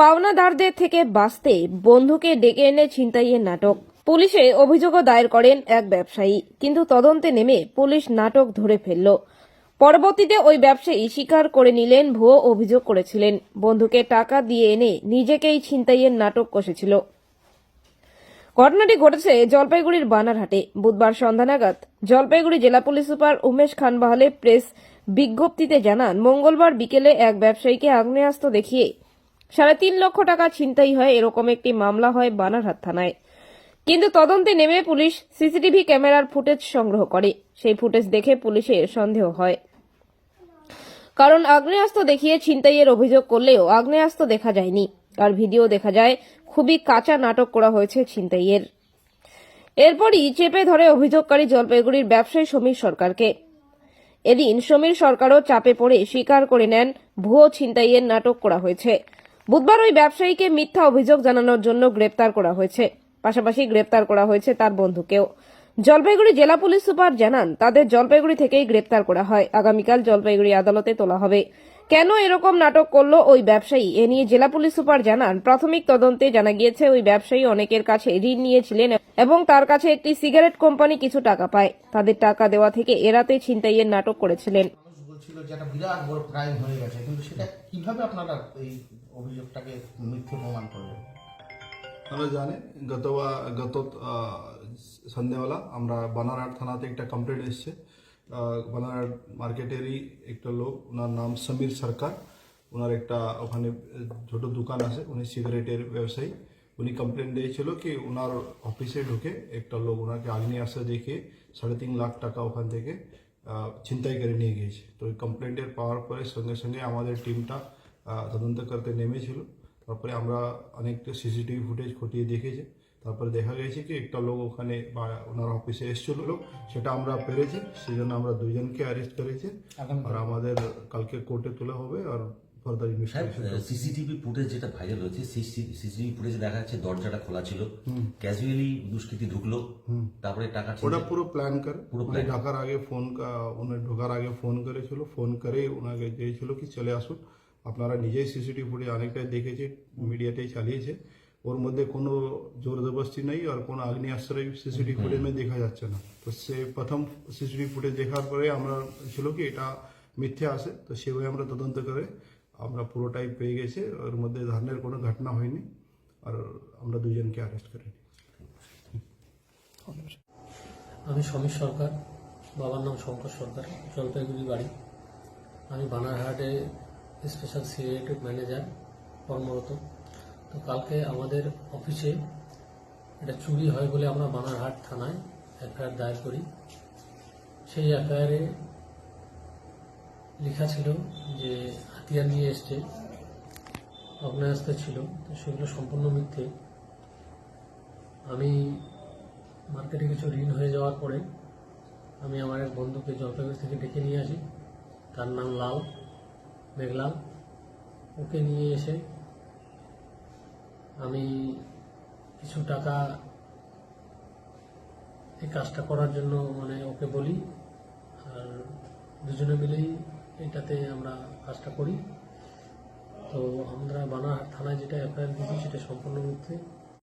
পাওনাদারদের থেকে বাঁচতে বন্ধুকে ডেকে এনে ছিনতাইয়ের নাটক। পুলিশে অভিযোগও দায়ের করেন এক ব্যবসায়ী, কিন্তু তদন্তে নেমে পুলিশ নাটক ধরে ফেলল। পরবর্তীতে ওই ব্যবসায়ী স্বীকার করে নিলেন, ভুয়ো অভিযোগ করেছিলেন। বন্ধুকে টাকা দিয়ে এনে নিজেকেই ছিনতাইয়ের নাটক কষেছিল। ঘটনাটি ঘটেছে জলপাইগুড়ির বানারহাটে। বুধবার সন্ধ্যা নাগাদ জলপাইগুড়ি জেলা police super Umesh Khandbahale press বিজ্ঞপ্তিতে জানান, মঙ্গলবার বিকেলে এক ব্যবসায়ীকে আগ্নেয়াস্ত্র দেখিয়ে সাড়ে তিন লক্ষ টাকা ছিনতাই হয়, এরকম একটি মামলা হয় বানারহাট থানায়। কিন্তু তদন্তে নেমে পুলিশ সিসিটিভি ক্যামেরার ফুটেজ সংগ্রহ করে। সেই ফুটেজ দেখে পুলিশের সন্দেহ হয়। কারণ আগ্নেয়াস্ত্র দেখিয়ে ছিনতাইয়ের অভিযোগ করলেও আগ্নেয়াস্ত্র দেখা যায়নি। আর ভিডিও দেখা যায়, খুবই কাঁচা নাটক করা হয়েছে ছিনতাইয়ের। এরপরই চেপে ধরে অভিযোগকারী জলপাইগুড়ির ব্যবসায়ী সমীর সরকারকে। এদিন সমীর সরকারও চাপে পড়ে স্বীকার করে নেন, ভুয়ো ছিনতাইয়ের নাটক করা হয়েছে। বুধবার ওই ব্যবসায়ীকে মিথ্যা অভিযোগ জানানোর জন্য গ্রেপ্তার করা হয়েছে। পাশাপাশি গ্রেপ্তার করা হয়েছে তার বন্ধুকেও। জলপাইগুড়ি জেলা পুলিশ সুপার জানান, তাদের জলপাইগুড়ি থেকেই গ্রেপ্তার করা হয়। আগামীকাল জলপাইগুড়ি আদালতে তোলা হবে। কেন এরকম নাটক করল ওই ব্যবসায়ী? এ নিয়ে জেলা পুলিশ সুপার জানান, প্রাথমিক তদন্তে জানা গিয়েছে ওই ব্যবসায়ী অনেকের কাছে ঋণ নিয়েছিলেন এবং তার কাছে একটি সিগারেট কোম্পানি কিছু টাকা পায়। তাদের টাকা দেওয়া থেকে এড়াতে ছিনতাইয়ের নাটক করেছিলেন। যে একটা বিরাট বড় ক্রাইম হয়ে গেছে, কিন্তু সেটা কীভাবে আপনারা এই অভিযোগটাকে মিথ্যে প্রমাণ করলেন? আপনারা জানেন গত গত সন্ধ্যেবেলা আমরা বানারহাট থানাতে একটা কমপ্লেন্ট এসছে। বানারহাট মার্কেটেরই একটা লোক, ওনার নাম সমীর সরকার। ওনার একটা ওখানে ছোট দোকান আছে, উনি সিগারেটের ব্যবসায়ী। উনি কমপ্লেন দিয়েছিল কি, ওনার অফিসে ঢুকে একটা লোক ওনাকে আগ্নেয়াস্ত্র দেখে সাড়ে তিন লাখ টাকা ওখান থেকে ছিনতাই করে নিয়ে গিয়েছে। তো ওই কমপ্লেন্টের পাওয়ার পরে সঙ্গে সঙ্গে আমাদের টিমটা আহ, তদন্ত করতে নেমেছিল। তারপরে আমরা অনেকটা সিসিটিভি ফুটেজ খতিয়ে দেখেছি। তারপরে দেখা গেছে কি একটা লোক ওখানে বা ওনার অফিসে এসেছিল। লোক সেটা আমরা পেরেছি। সেই জন্য আমরা দুজনকে অ্যারেস্ট করেছি। আর আমাদের কালকে কোর্টে তোলা হবে। আর ফার্দার ইনভেস্টিগেশন সিসিটিভি ফুটেজ যেটা ভাইরাল হয়েছে সিসিটিভি ফুটেজে দেখা যাচ্ছে দরজাটা খোলা ছিল। ক্যাজুয়ালি দুষ্কৃতি ঢুকলো তারপরে টাকা ওটা পুরো প্ল্যান করে। পুরো ঢাকার আগে ফোন উনি ঢোকার আগে ফোন করেছিল ফোন করে ওনাকে চেয়েছিল কি চলে আসুন। আপনারা নিজেই সিসিটিভি ফুটেজ অনেকটাই দেখেছে মিডিয়াতেই চালিয়েছে। ওর মধ্যে কোনো জোর জবরদস্তি নেই আর কোনো আগ্নেয়াস্ত্রই সিসিটিভি ফুটেজ দেখা যাচ্ছে না। তো সে প্রথম সিসিটিভি ফুটেজ দেখার পরে আমরা ছিল কি এটা মিথ্যে আছে তো সেভাবে আমরা তদন্ত করে আমরা পুরোটাই পেয়ে গেছে, ওর মধ্যে ধরনের কোনো ঘটনা হয়নি, আর আমরা দুজনকে অ্যারেস্ট করিনি আমি সমীর সরকার, বাবার নাম শঙ্কর সরকার, জলপাইগুড়ি বাড়ি। আমি বানারহাটে স্পেশাল সিআইটি ম্যানেজার কর্মরত। তো কালকে আমাদের অফিসে এটা চুরি হয় বলে আমরা বানারহাট থানায় এফআইআর দায়ের করি। সেই এফআইআরে লেখা ছিল যে হাতিয়ার নিয়ে এসছে অগ্নেয়াস্ত্র ছিল, তো সেগুলো সম্পূর্ণ মিথ্যে। আমি মার্কেটে কিছু ঋণ হয়ে যাওয়ার পরে আমি আমার এক বন্ধুকে জলপাইগুড়ি থেকে ডেকে নিয়ে আসি। তার নাম লাল মেঘলাল ওকে নিয়ে এসে আমি কিছু টাকা এই কাজটা করার জন্য মানে ওকে বলি, আর দুজনে মিলেই এটাতে আমরা কাজটা করি। তো আমরা বানার থানায় যেটা এফআইআর দিয়েছি সেটা সম্পূর্ণ মিথ্যে